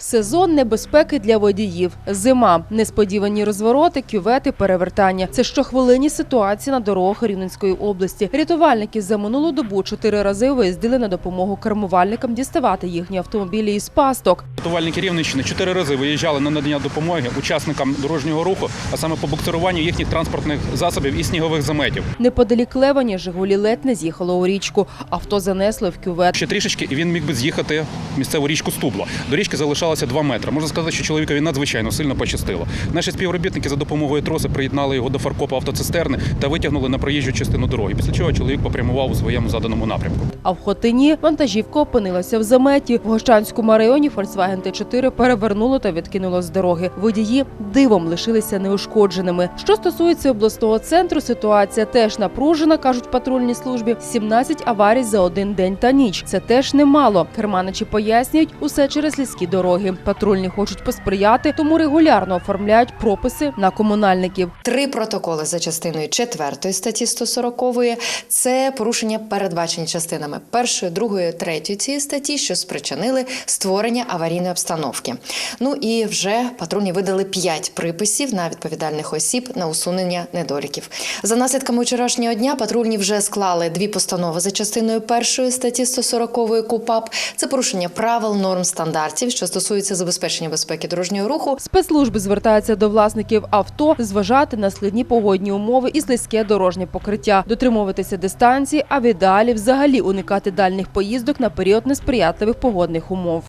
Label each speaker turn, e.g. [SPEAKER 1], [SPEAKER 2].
[SPEAKER 1] Сезон небезпеки для водіїв. Зима, несподівані розвороти, кювети, перевертання. Це щохвилинні ситуації на дорогах Рівненської області. Рятувальники за минулу добу чотири рази виїздили на допомогу кермувальникам діставати їхні автомобілі із пасток.
[SPEAKER 2] Рятувальники Рівненщини чотири рази виїжджали на надання допомоги учасникам дорожнього руху, а саме по буксируванню їхніх транспортних засобів і снігових заметів.
[SPEAKER 1] Неподалік Левані Жигулі ледь не з'їхало у річку. Авто занесло в кювет.
[SPEAKER 2] Ще трішечки, і він міг би з'їхати місцеву річку Стубло. До річки залишалося 2 метри. Можна сказати, що чоловікові надзвичайно сильно пощастило. Наші співробітники за допомогою троси приєднали його до фаркопа автоцистерни та витягнули на проїжджу частину дороги. Після чого чоловік попрямував у своєму заданому напрямку.
[SPEAKER 1] А в Хотині вантажівка опинилася в заметі. В Гощанському районі Volkswagen Т4 перевернуло та відкинуло з дороги. Водії дивом лишилися неушкодженими. Що стосується обласного центру, ситуація теж напружена, кажуть в патрульній службі. 17 аварій за один день та ніч. Це теж немало. Керманичі пояснюють усе через ліські дороги. Патрульні хочуть посприяти, тому регулярно оформляють прописи на комунальників.
[SPEAKER 3] Три протоколи за частиною 4 статті 140 – це порушення передбачені частинами першої, другої, третьої цієї статті, що спричинили створення аварійної обстановки. Ну і вже патрульні видали 5 приписів на відповідальних осіб на усунення недоліків. За наслідками вчорашнього дня патрульні вже склали дві постанови за частиною першої статті 140 КУПАП. Це порушення правил, норм, стандартів, що стосуються забезпечення безпеки дорожнього руху,
[SPEAKER 1] Спецслужби звертаються до власників авто зважати на слідні погодні умови і слизьке дорожнє покриття, дотримуватися дистанції, а в ідеалі взагалі уникати дальніх поїздок на період несприятливих погодних умов.